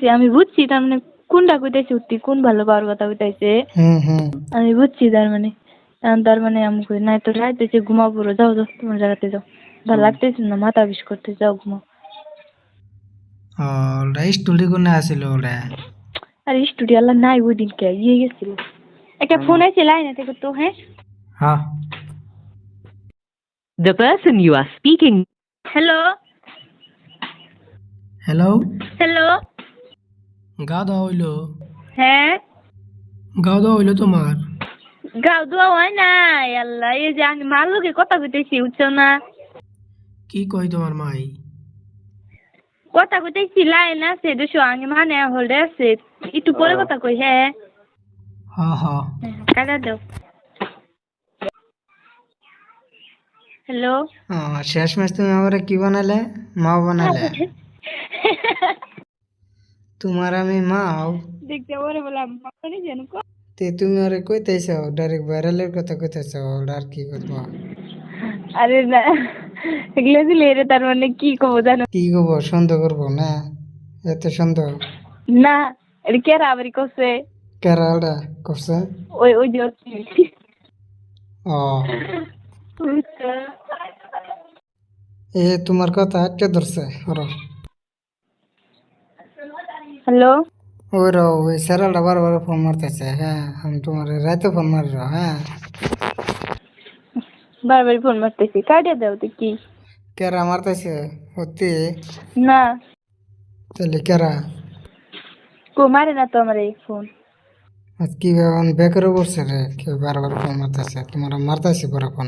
কইতাছি আমি বুঝছি তার মানে কোনটা কইতাছি উঠতি কোন ভালো পাওয়ার কথা কইতাছে। হুম হুম। আমি বুঝছি তার মানে। তার মানে আমি কই না তো রাত হয়েছে ঘুমাও যাও যাও তোমার জায়গাতে যাও। ভালো লাগতেছে না মাথা বিষ করতে যাও ঘুমাও। ও স্টুডি কোনে আসিল ওটা আর স্টুডিও আল্লাহ নাই ওই দিনকে ইয়ে গেছিল। একটা ফোন আছে লাইনে থেকে তো হ্যাঁ? হ্যাঁ। The person you are speaking গা দাওয়া হইল। হ্যাঁ? গা হইল তোমার? হয় নাই আল্লাহ এই যে আমি মার লোকে কথা কইতেছি বুঝছ না? কি কই তোমার মাই? কথা কইতেছি লাইন আছে দুশো আগে মানে হলে আছে একটু পরে কথা কই হ্যাঁ? হ্যাঁ হ্যাঁ কাটা দাও। হ্যালো? শেষ মাস তুমি আমার কি বানালে? মা বানালে? তোমার আমি মা হও। দেখতে পরে বললাম মানি জানো কো তে তুমি আরে কইতেছ ডাইরেক্ট ভাইরালের কথা কইতেছ আর কি করব? আরে না এগুলো দিলে রে তার মানে কি কব জানো? কি কব সন্দেহ করব না? এত সন্দেহ? না এটা কে রাবরি করছে? কেরা ওটা করছে? ওই ওই যে ও। এ তোমার কথা আটকে ধরছে ওরা। হ্যালো ওই র ওই স্যারালটা বারবার ফোন মারতেছে হ্যাঁ আমি তোমার রাতে ফোন মারি হ্যাঁ। বারবার ফোন মারতেছি কাটিয়ে দাও তো কি কেরা মারতেছে অতি না। তাহলে কেরা? কো মারে না তো আমার এই ফোন আজ কি বেকারও করছে রে কেউ বারবার ফোন মারতেছে তোমার মারতেছে পরে ফোন